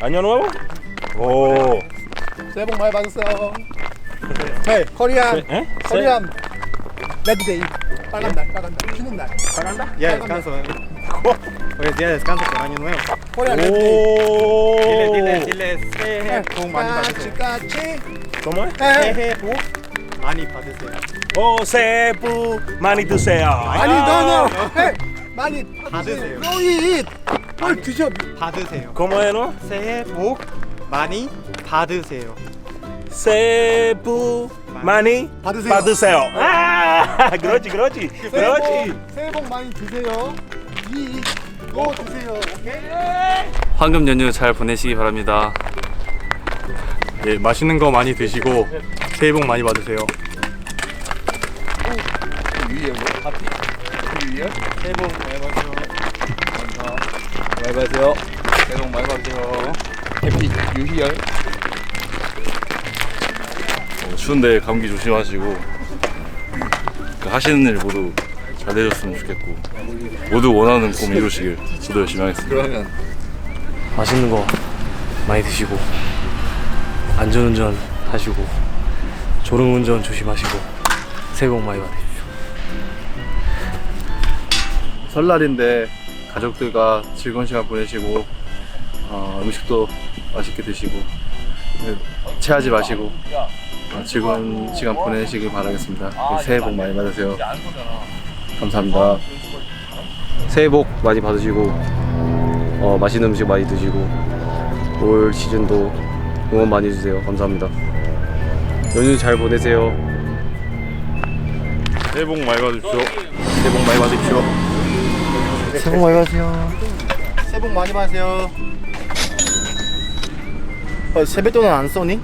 Año nuevo? Oh. 새해 복 많이 받으세요. 네, 코리안, ¿Eh? 코리안 레드데이. 빨간 날, 빨간 날, 쉬는 날. Descanso. eh. Hoy es día de descanso por año nuevo. 코리안 레드데이. Dile, dile, Oh. dile, 새해 복 많이 까치 받으세요. 까치. 네. 새해 복 많이 받으세요. Oh, sepu manituse요. 아니, 너너. 해. 많이 받으세요. 너 희뭘 드셔. 받으세요. ¿Cómo es, no? 새해 복 많이 받으세요. 세부 많이 받으세요. 받으세요. 아, 그렇지, 그렇지, 새해 그렇지. 복, 새해 복 많이 드세요. 이거 드세요. 오케이? 황금 연휴 잘 보내시기 바랍니다. 예, 맛있는 거 많이 드시고 새해 복 많이 받으세요. 새해 복 많이 받으세요. 많이 받으세요. 새해 복 많이 받으세요. 해피 뉴이얼. 어, 추운데 감기 조심하시고 그 하시는 일 모두 잘 되셨으면 좋겠고 모두 원하는 꿈 이루시길 저도 열심히 하겠습니다. 맛있는 거 많이 드시고 안전운전 하시고 졸음운전 조심하시고 새해 복 많이 받으십시오. 설날인데 가족들과 즐거운 시간 보내시고 어, 음식도 맛있게 드시고 네, 체하지 마시고 어, 즐거운 시간 보내시길 바라겠습니다. 네, 새해 복 많이 받으세요. 감사합니다. 새해 복 많이 받으시고 어, 맛있는 음식 많이 드시고 올 시즌도 응원 많이 해주세요. 감사합니다. 연휴 잘 보내세요. 새해 복 많이 받으십시오. 새해 복 많이 받으십시오. 새해 복 많이 받으세요. 새해 복 많이 받으세요. 어, 세뱃돈은 안 써니?